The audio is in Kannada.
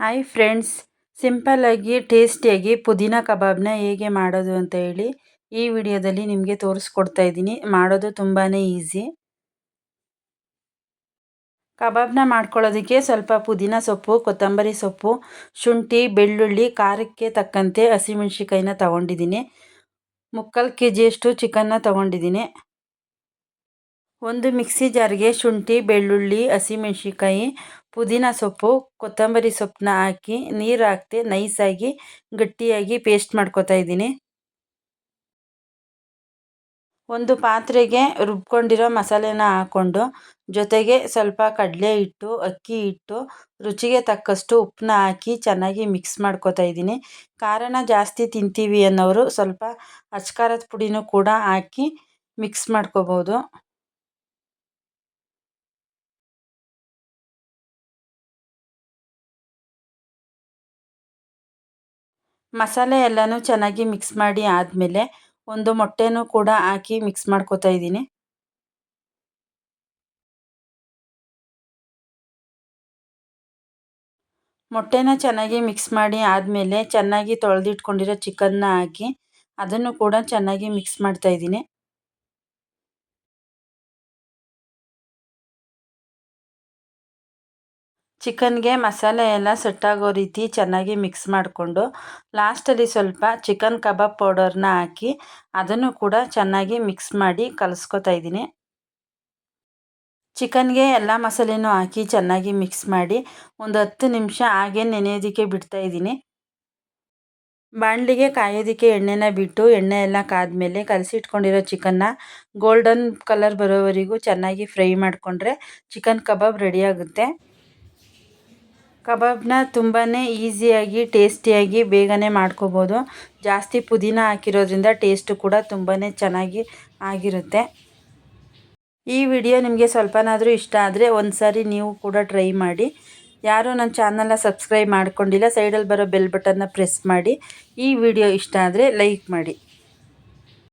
ಹಾಯ್ ಫ್ರೆಂಡ್ಸ್ ಸಿಂಪಲ್ಲಾಗಿ ಟೇಸ್ಟಿಯಾಗಿ ಪುದೀನ ಕಬಾಬ್ನ ಹೇಗೆ ಮಾಡೋದು ಅಂತ ಹೇಳಿ ಈ ವಿಡಿಯೋದಲ್ಲಿ ನಿಮಗೆ ತೋರಿಸ್ಕೊಡ್ತಾ ಇದ್ದೀನಿ. ಮಾಡೋದು ತುಂಬಾ ಈಸಿ ಕಬಾಬ್ನ ಮಾಡ್ಕೊಳ್ಳೋದಕ್ಕೆ ಸ್ವಲ್ಪ ಪುದೀನ ಸೊಪ್ಪು, ಕೊತ್ತಂಬರಿ ಸೊಪ್ಪು, ಶುಂಠಿ, ಬೆಳ್ಳುಳ್ಳಿ, ಖಾರಕ್ಕೆ ತಕ್ಕಂತೆ ಹಸಿಮೆಣ್ಸಿಕಾಯಿನ ತಗೊಂಡಿದ್ದೀನಿ. ಮುಕ್ಕಾಲು ಕೆ ಜಿಯಷ್ಟು ಚಿಕನ್ನ ತೊಗೊಂಡಿದ್ದೀನಿ. ಒಂದು ಮಿಕ್ಸಿ ಜಾರ್ಗೆ ಶುಂಠಿ, ಬೆಳ್ಳುಳ್ಳಿ ಹಸಿಮೆಣ್ಸಿಕಾಯಿ ಪುದೀನ ಸೊಪ್ಪು, ಕೊತ್ತಂಬರಿ ಸೊಪ್ಪನ್ನ ಹಾಕಿ ನೀರು ಹಾಕದೆ ನೈಸಾಗಿ ಗಟ್ಟಿಯಾಗಿ ಪೇಸ್ಟ್ ಮಾಡ್ಕೊತಾ ಇದ್ದೀನಿ. ಒಂದು ಪಾತ್ರೆಗೆ ರುಬ್ಕೊಂಡಿರೋ ಮಸಾಲೆನ ಹಾಕ್ಕೊಂಡು ಜೊತೆಗೆ ಸ್ವಲ್ಪ ಕಡಲೆ ಹಿಟ್ಟು, ಅಕ್ಕಿ ಹಿಟ್ಟು, ರುಚಿಗೆ ತಕ್ಕಷ್ಟು ಉಪ್ಪನ್ನ ಹಾಕಿ ಚೆನ್ನಾಗಿ ಮಿಕ್ಸ್ ಮಾಡ್ಕೊತಾ ಇದ್ದೀನಿ. ಖಾರನ ಜಾಸ್ತಿ ತಿಂತೀವಿ ಅನ್ನೋರು ಸ್ವಲ್ಪ ಅಚ್ಕಾರದ ಪುಡಿನೂ ಕೂಡ ಹಾಕಿ ಮಿಕ್ಸ್ ಮಾಡ್ಕೋಬೋದು. ಮಸಾಲೆ ಎಲ್ಲನೂ ಚೆನ್ನಾಗಿ ಮಿಕ್ಸ್ ಮಾಡಿ ಆದಮೇಲೆ ಒಂದು ಮೊಟ್ಟೆನೂ ಕೂಡ ಹಾಕಿ ಮಿಕ್ಸ್ ಮಾಡ್ಕೋತಾ ಇದ್ದೀನಿ. ಮೊಟ್ಟೆನ ಚೆನ್ನಾಗಿ ಮಿಕ್ಸ್ ಮಾಡಿ ಆದಮೇಲೆ ಚೆನ್ನಾಗಿ ತೊಳೆದಿಟ್ಕೊಂಡಿರೋ ಚಿಕನ್ನ ಹಾಕಿ ಅದನ್ನು ಕೂಡ ಚೆನ್ನಾಗಿ ಮಿಕ್ಸ್ ಮಾಡ್ತಾ ಚಿಕನ್ಗೆ ಮಸಾಲೆ ಎಲ್ಲ ಸೆಟ್ಟಾಗೋ ರೀತಿ ಚೆನ್ನಾಗಿ ಮಿಕ್ಸ್ ಮಾಡಿಕೊಂಡು ಲಾಸ್ಟಲ್ಲಿ ಸ್ವಲ್ಪ ಚಿಕನ್ ಕಬಾಬ್ ಪೌಡರ್ನ ಹಾಕಿ ಅದನ್ನು ಕೂಡ ಚೆನ್ನಾಗಿ ಮಿಕ್ಸ್ ಮಾಡಿ ಕಲಸ್ಕೊತಾ ಇದ್ದೀನಿ. ಚಿಕನ್ಗೆ ಎಲ್ಲ ಮಸಾಲೆನೂ ಹಾಕಿ ಚೆನ್ನಾಗಿ ಮಿಕ್ಸ್ ಮಾಡಿ ಒಂದು ಹತ್ತು ನಿಮಿಷ ಹಾಗೆ ನೆನೆಯೋದಕ್ಕೆ ಬಿಡ್ತಾ ಇದ್ದೀನಿ. ಬಾಣಲಿಗೆ ಕಾಯೋದಕ್ಕೆ ಎಣ್ಣೆನ ಬಿಟ್ಟು ಎಣ್ಣೆ ಎಲ್ಲ ಕಾದ್ಮೇಲೆ ಕಲಸಿಟ್ಕೊಂಡಿರೋ ಚಿಕನ್ನ ಗೋಲ್ಡನ್ ಕಲರ್ ಬರೋವರೆಗೂ ಚೆನ್ನಾಗಿ ಫ್ರೈ ಮಾಡಿಕೊಂಡ್ರೆ ಚಿಕನ್ ಕಬಾಬ್ ರೆಡಿಯಾಗುತ್ತೆ ಕಬಾಬ್ನ ತುಂಬಾ ಈಸಿಯಾಗಿ, ಟೇಸ್ಟಿಯಾಗಿ ಬೇಗನೆ ಮಾಡ್ಕೋಬೋದು. ಜಾಸ್ತಿ ಪುದೀನ ಹಾಕಿರೋದ್ರಿಂದ ಟೇಸ್ಟು ಕೂಡ ತುಂಬಾ ಚೆನ್ನಾಗಿ ಆಗಿರುತ್ತೆ. ಈ ವಿಡಿಯೋ ನಿಮಗೆ ಸ್ವಲ್ಪನಾದರೂ ಇಷ್ಟ ಆದರೆ ಒಂದು ಸಾರಿ ನೀವು ಕೂಡ ಟ್ರೈ ಮಾಡಿ. ಯಾರೂ ನನ್ನ ಚಾನಲ್ನ ಸಬ್ಸ್ಕ್ರೈಬ್ ಮಾಡ್ಕೊಂಡಿಲ್ಲ, ಸೈಡಲ್ಲಿ ಬರೋ ಬೆಲ್ ಬಟನ್ನ ಪ್ರೆಸ್ ಮಾಡಿ. ಈ ವಿಡಿಯೋ ಇಷ್ಟ ಆದರೆ ಲೈಕ್ ಮಾಡಿ.